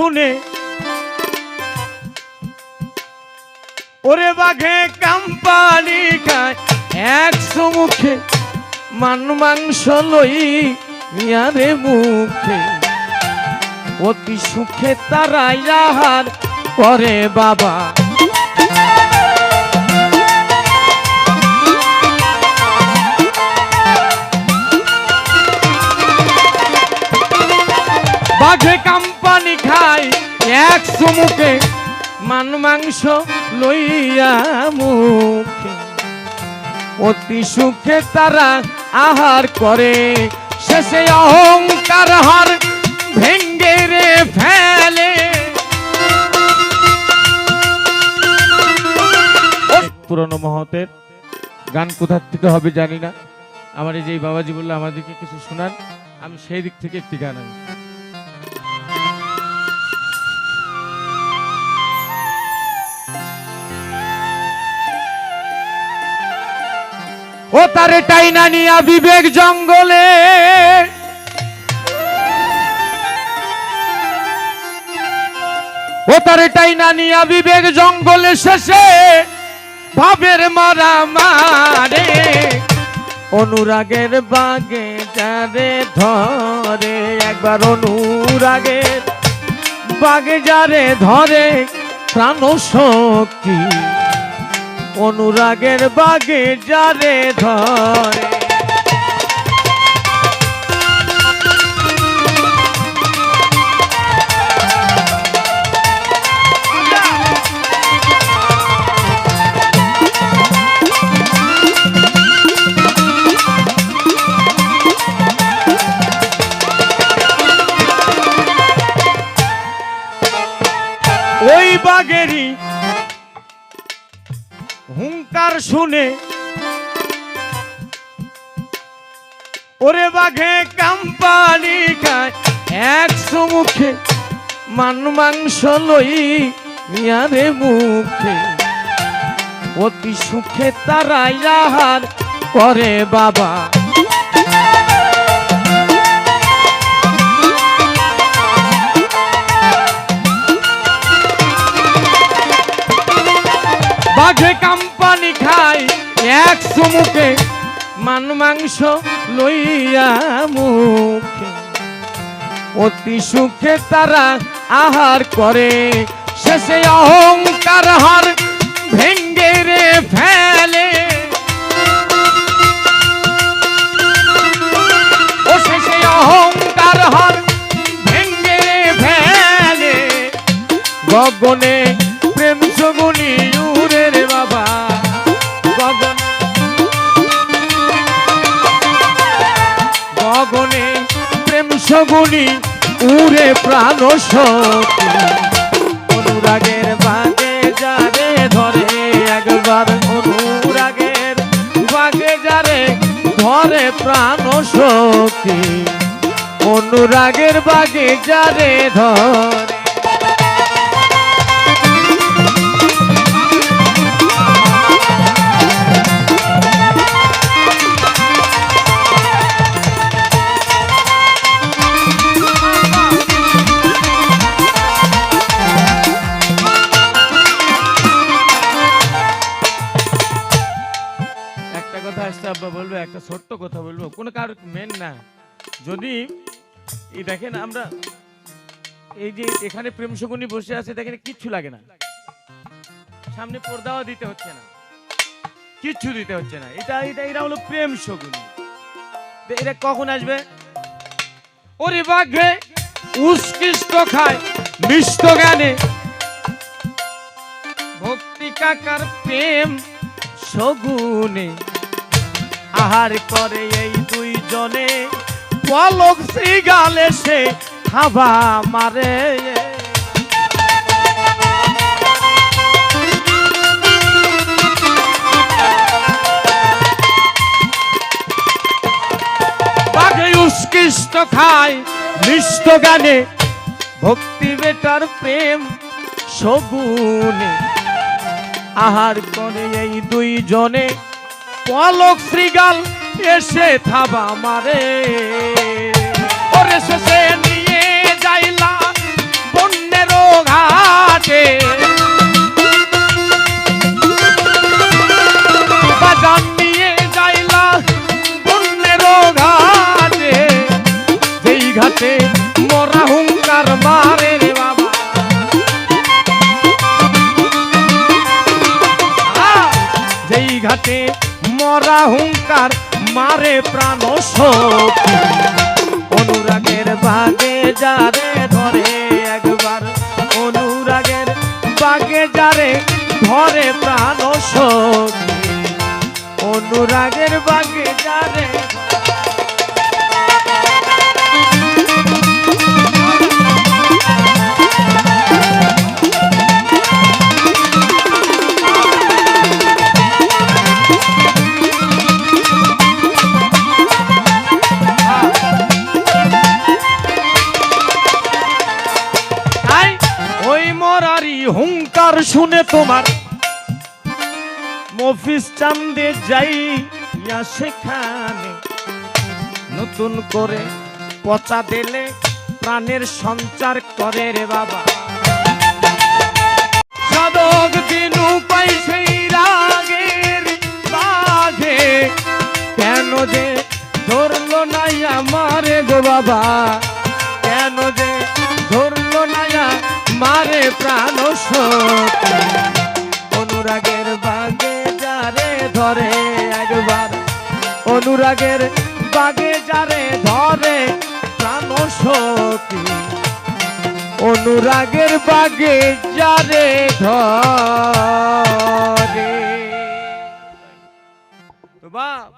শুনে। ওরে বাঘে কাম্পানি খায় একশো মুখে মান মাংস লই মিয়ারে মুখে। অতি সুখে তারা আহার করে বাবা। বাঘে কাম্পানি খায়, এক মুখে মান মাংস লইয়া মুখে। অতি সুখে তারা আহার করে, শেষে অহংকার হার ভেঙ্গে রে ফেলে। পুরনো মহতের গান কোথার থেকে হবে জানি না। আমার এই যে বাবাজি বলল, আমাদেরকে কিছু শোনান, আমি সেই দিক থেকে একটি গান আনি ও তারে টাইনা নিয়া বিবেক জঙ্গলে। ও তারে টাইনা নিয়া বিবেক জঙ্গলে শেষে ভাবের মারা মারে। অনুরাগের বাগে যারে ধরে, একবার অনুরাগের বাগে যারে ধরে, প্রাণ শক্তি অনুরাগের বাগে যারে ধরে। ওই বাগেরই হুঙ্কার শুনে। ওরে বাঘে কাম্পানি খায় একশো মুখে মান মাংস লই মিয়ারে মুখে। অতি সুখে তারা আহার করে বাবা। বাঘে একশো মুখে মান মাংস লইয়া মুখে। অতি সুখে তারা আহার করে। শেষে অহংকার হার ভেঙ্গে রে ফেলে। ও শেষে অহংকার হার ভেঙ্গে রে ফেলে। গগনে সগুনি উড়ে প্রাণ শক্তি অনুরাগের বাগে যারে ধরে একবার, অনুরাগের বাগে যারে ধরে প্রাণ শক্তি অনুরাগের বাগে যারে ধরে আব্বা বলব, একটা ছোট্ট কথা বলব, কোনো কার মেন না। যদি এই দেখেন আমরা এই যে এখানে প্রেম শকুনি বসে আছে, দেখেন কিচ্ছু লাগে না। সামনে পর্দাও দিতে হচ্ছে না। কিচ্ছু দিতে হচ্ছে না। এটা এটা এটা হলো প্রেম শকুনি। এটা কখন আসবে? ওরে বাঘে, উৎকৃষ্ট খায় মিষ্ট গানে ভক্তি কাকার প্রেম সগুনে আহার করে এই দুই দুইজনে। পলক শ্রীগালে সে হাবা মারে। উৎকৃষ্ট খায় মিষ্ট গানে। ভক্তি বেটার প্রেম সগুনে আহার করে এই দুইজনে। পলক শ্রীগাল এসে থাবা মারে। নিয়ে যাইলা বন্যে অন্যের ঘাটে। ঘাটে মরা রে বাবা। ঘাটে মরা হুঙ্কার মারে প্রাণ শক্তি অনুরাগের বাগে যারে ধরে একবার। অনুরাগের বাগে যারে ধরে প্রাণ শক্তি অনুরাগের বাগে যারে হুঙ্কার শুনে তোমার। মফিস চান্দে যাই সেখানে। নতুন করে পচা দিলে প্রাণের সঞ্চার করে রে বাবা। সাধক দিনু পাই সেই রাগের বাঘে। কেন যে ধরলো নাই আমারে গো বাবা? অনুরাগের বাগে যারে ধরে প্রাণ সখী অনুরাগের বাগে যারে ধরে। বাপ